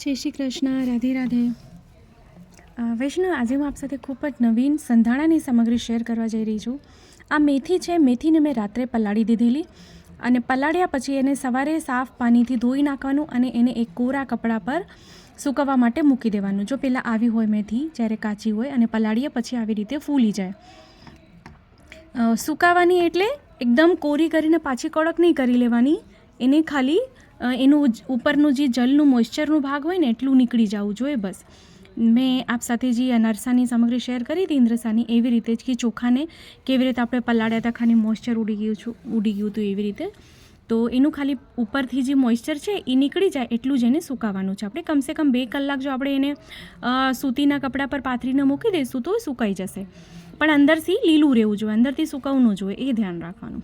જય શ્રી કૃષ્ણ, રાધે રાધે. વૈષ્ણવ, આજે હું આપ સાથે ખૂબ જ નવીન સંધાણાની સામગ્રી શેર કરવા જઈ રહી છું. આ મેથી છે, મેથીને મેં રાત્રે પલાળી દીધેલી અને પલાળ્યા પછી એને સવારે સાફ પાણીથી ધોઈ નાખવાનું અને એને એક કોરા કપડા પર સૂકવવા માટે મૂકી દેવાનું. જો પહેલાં આવી હોય મેથી, જ્યારે કાચી હોય અને પલાળ્યા પછી આવી રીતે ફૂલી જાય. સુકાવાની એટલે એકદમ કોરી કરીને પાછી કડક નહીં કરી લેવાની. એને ખાલી એનું ઉપરનું જે જલનું મોઇશ્ચરનું ભાગ હોય ને, એટલું નીકળી જવું જોઈએ બસ. મેં આપ સાથે જે નરસાની સામગ્રી શેર કરી હતી, ઇન્દ્રસાની, એવી રીતે જ કે ચોખાને કેવી રીતે આપણે પલાળ્યા હતા ખાલી મોઇશ્ચર ઉડી ગયું છું, ઉડી ગયું હતું એવી રીતે. તો એનું ખાલી ઉપરથી જે મોઇશ્ચર છે, એ નીકળી જાય એટલું જ એને સુકાવવાનું છે. આપણે કમસે કમ બે કલાક જો આપણે એને સૂતીના કપડા પર પાથરીને મૂકી દઈશું તો સુકાઈ જશે. પણ અંદરથી લીલું રહેવું જોઈએ, અંદરથી સુકાવવું જોઈએ, એ ધ્યાન રાખવાનું.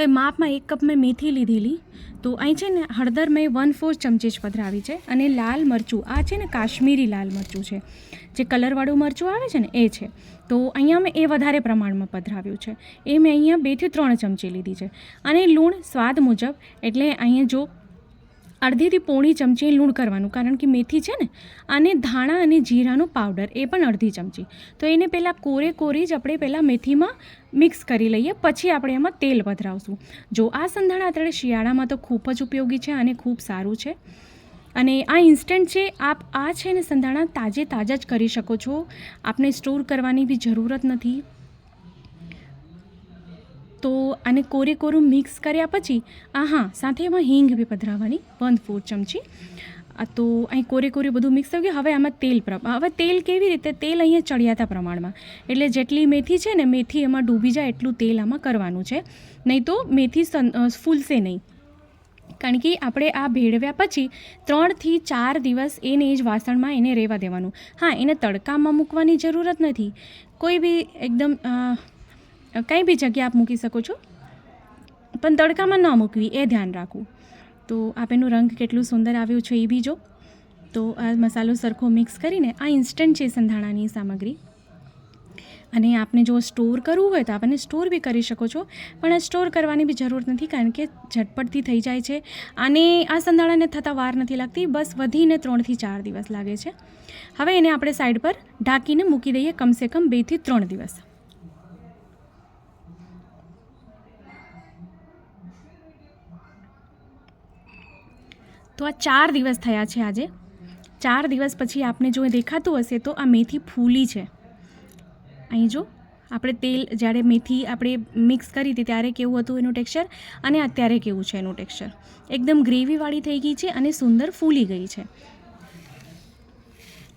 તો એ માપમાં એક કપ મેં મેથી લીધેલી. તો અહીં છે ને હળદર મેં વન ફોર ચમચી જ પધરાવી છે અને લાલ મરચું, આ છે ને કાશ્મીરી લાલ મરચું છે. જે કલરવાળું મરચું આવે છે ને એ છે. તો અહીંયા મેં એ વધારે પ્રમાણમાં પધરાવ્યું છે. એ મેં અહીંયા બેથી ત્રણ ચમચી લીધી છે. અને લૂણ સ્વાદ મુજબ, એટલે અહીંયા જો અડધીથી પોણી ચમચી લૂણ કરવાનું, કારણ કે મેથી છે ને, અને ધાણા અને જીરાનો પાવડર, એ પણ અડધી ચમચી. તો એને પહેલાં કોરે કોરી જ આપણે પહેલાં મેથીમાં મિક્સ કરી લઈએ, પછી આપણે એમાં તેલ પધરાવશું. જો આ સંધાણા અત્યારે શિયાળામાં તો ખૂબ જ ઉપયોગી છે અને ખૂબ સારું છે. અને આ ઇન્સ્ટન્ટ છે, આપ આ છે ને સંધાણા તાજે તાજા જ કરી શકો છો. આપને સ્ટોર કરવાની બી જરૂરત નથી. તો આને કોરે કોરું મિક્સ કર્યા પછી આ હા સાથે એમાં હિંગ બી પધરાવવાની વન ફોર ચમચી. આ તો અહીં કોરે કોરે બધું મિક્સ થઈ ગયું. હવે આમાં તેલ હવે તેલ કેવી રીતે, તેલ અહીંયા ચડિયાતા પ્રમાણમાં. એટલે જેટલી મેથી છે ને, મેથી એમાં ડૂબી જાય એટલું તેલ આમાં કરવાનું છે. નહીં તો મેથી સન- ફૂલશે નહીં. કારણ કે આપણે આ ભેળવ્યા પછી ત્રણથી ચાર દિવસ એને જ વાસણમાં એને રહેવા દેવાનું. હા, એને તડકામાં મૂકવાની જરૂરત નથી. કોઈ બી એકદમ કંઈ બી જગ્યા આપ મૂકી શકો છો. પણ તડકામાં ન મૂકવી, એ ધ્યાન રાખવું. તો આપ એનું રંગ કેટલું સુંદર આવ્યું છે એ બી જો. તો આ મસાલો સરખો મિક્સ કરીને આ ઇન્સ્ટન્ટ છે સંધાણાની સામગ્રી. અને આપને જો સ્ટોર કરવું હોય તો આપણને સ્ટોર બી કરી શકો છો. પણ આ સ્ટોર કરવાની બી જરૂર નથી કારણ કે ઝટપટથી થઈ જાય છે. અને આ સંધાણાને થતાં વાર નથી લાગતી, બસ વધીને ત્રણથી ચાર દિવસ લાગે છે. હવે એને આપણે સાઈડ પર ઢાંકીને મૂકી દઈએ, કમસે કમ બેથી ત્રણ દિવસ. તો આ ચાર દિવસ થયા છે આજે. ચાર દિવસ પછી આપને જો દેખાતું હશે તો આ મેથી ફૂલી છે. અહીં જો, આપણે તેલ જ્યારે મેથી આપણે મિક્સ કરી હતી ત્યારે કેવું હતું એનું ટેક્સચર? અને અત્યારે કેવું છે એનું ટેક્સચર? એકદમ ગ્રેવીવાળી થઈ ગઈ છે અને સુંદર ફૂલી ગઈ છે.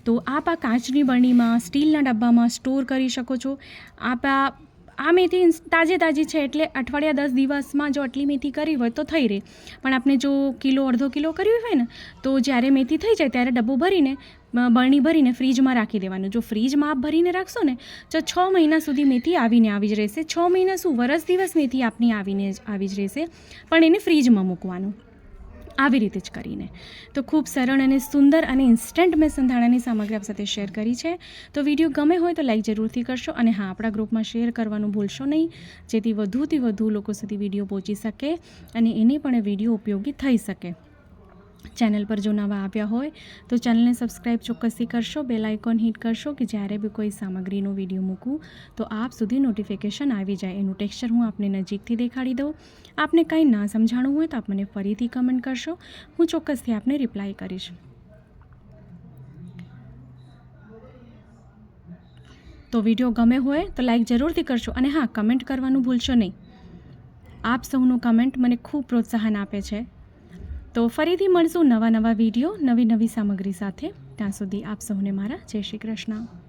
તો આપ આ કાચની બરણીમાં, સ્ટીલના ડબ્બામાં સ્ટોર કરી શકો છો. આપ આ આ મેથી તાજી તાજે છે એટલે અઠવાડિયા દસ દિવસમાં જો આટલી મેથી કરી હોય તો થઈ રહે. પણ આપણે જો કિલો, અડધો કિલો કરવી હોય ને, તો જ્યારે મેથી થઈ જાય ત્યારે ડબ્બો ભરીને બરણી ભરીને ફ્રીજમાં રાખી દેવાનું. જો ફ્રીજમાં આપ ભરીને રાખશો ને, તો છ મહિના સુધી મેથી આવીને આવી જ રહેશે. છ મહિના શું, વરસ દિવસ મેથી આપની આવીને આવી જ રહેશે. પણ એને ફ્રીજમાં મૂકવાનું. આવી રીતે જ કરીને. તો ખૂબ સરળ અને સુંદર અને ઇન્સ્ટન્ટ મેં સંધાણાની સામગ્રી આપ સાથે શેર કરી છે. તો વીડિયો ગમે હોય તો લાઈક જરૂરથી કરશો અને હા, આપણા ગ્રુપમાં શેર કરવાનું ભૂલશો નહીં. જેથી વધુથી વધુ લોકો સુધી વીડિયો પહોંચી શકે અને એને પણ એ વીડિયો ઉપયોગી થઈ શકે. ચેનલ પર જો નવા આવ્યા હોય, તો ચેનલને સબસ્ક્રાઈબ ચોક્કસથી કરશો, બેલ આઇકોન હિટ કરશો કે જ્યારે બી કોઈ સામગ્રીનો વીડિયો મૂકું, તો આપ સુધી નોટિફિકેશન આવી જાય. એનું ટેક્સચર હું આપને નજીકથી દેખાડી દઉં. આપને કંઈ ના સમજાણું હોય તો આપ મને ફરીથી કમેન્ટ કરશો. હું ચોક્કસથી આપને રિપ્લાય કરીશ. તો વીડિયો ગમે હોય તો લાઈક જરૂરથી કરશો અને હા, કમેન્ટ કરવાનું ભૂલશો નહીં. આપ સૌનું કમેન્ટ મને ખૂબ પ્રોત્સાહન આપે છે. તો ફરીથી મળશું નવા નવા વીડિયો નવી નવી સામગ્રી સાથે. ત્યાં સુધી આપ સૌને મારા જય શ્રી કૃષ્ણ.